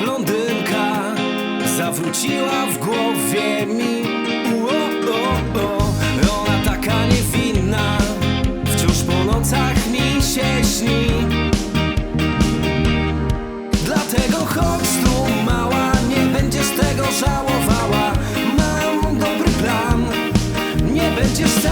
blondynka zawróciła w głowie mi. O, o, o. Ona taka niewinna Wciąż po nocach mi się śni. Dlatego chodź tu mała Nie będziesz tego żałowała. Mam dobry plan Nie będziesz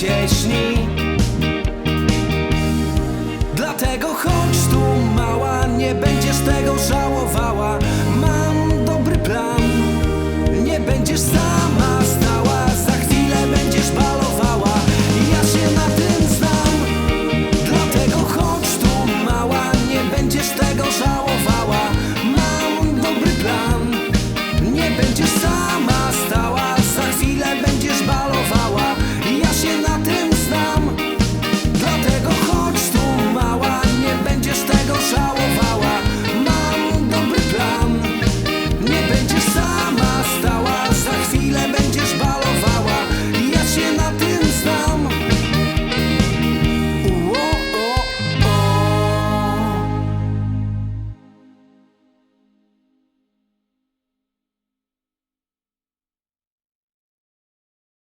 się śni Dlatego chodź tu mała, nie będzie